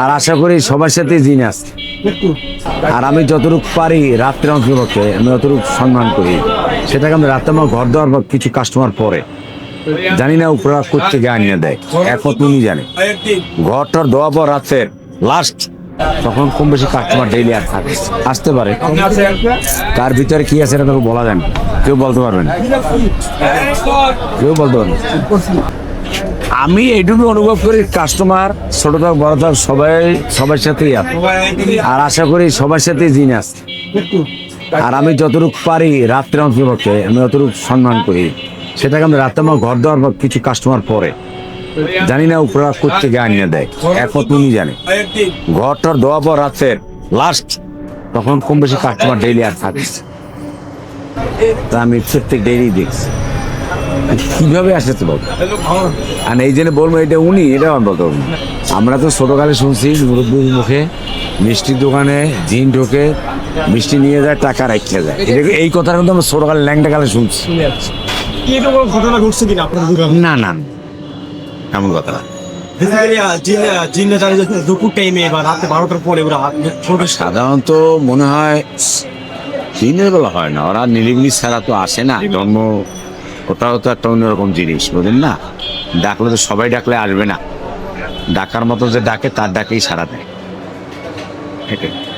আর আশা করি সবার সাথে জিন আছে। আর আমি যতটুকু পারি রাত্রে অন্তপক্ষে, আমি যতটুকু সম্মান করি। সেটাকে আমি রাত্রে আমার ঘর দেওয়ার পর কিছু কাস্টমার পরে। জানি না উপরা করতে গিয়ে আনিয়ে দেয়। একমাত্র উনি জানে। ঘরটার দেওয়ার পর রাতের লাস্ট তখন কম বেশি কাস্টমার ডেইলি আর থাকে। আসতে পারে। তার ভিতরে কি আছে এটা তো বলা যায় কেউ বলতে পারবে না। কেউ বলতে পারবে না। আমি এইটুকু অনুভব করি কাস্টমার ছোট থাক, বড় থাক, সবাই, সবার আছে। আর আশা করি সবার সাথেই জিন আছে। আর আমি যতটুকু পারি রাত্রে অন্তপক্ষে আমি যতটুকু সম্মান করি। সেটাকে আমি রাত্রে আমার ঘর দেওয়ার পর কিছু কাস্টমার পরে। জানি না উপরা করতে গিয়ে আনিয়ে দেয়। একমাত্র উনি জানে। ঘরটার দেওয়ার পর রাতের লাস্ট তখন কম বেশি কাস্টমার ডেইলি আর থাকে। তা আমি প্রত্যেক ডেইলি দেখছি। কীভাবে আসে তো বলতো আর এই জন্য বলব এটা উনি এটা আমি বলতে পারব আমরা তো ছোটকালে শুনছি মুরব্বীর মুখে মিষ্টির দোকানে জিন ঢোকে মিষ্টি নিয়ে যায় টাকা রাখতে যায়। এই কথাটা কিন্তু আমরা ছোটকালে ল্যাংটা কালে শুনছি। ঘটনা ঘটছে কিনা আপনার না না। এমন কথা না। সাধারণত মনে হয় দিনের বেলা হয় না ওরা নিরিবিলি ছাড়া তো আসে না জন্ম ওটাও তো একটা অন্যরকম জিনিস, বুঝলেন না? ডাকলে তো সবাই ডাকলে আসবে না। ডাকার মতো যে ডাকে, তার ডাকেই সারা দেয়। এটাই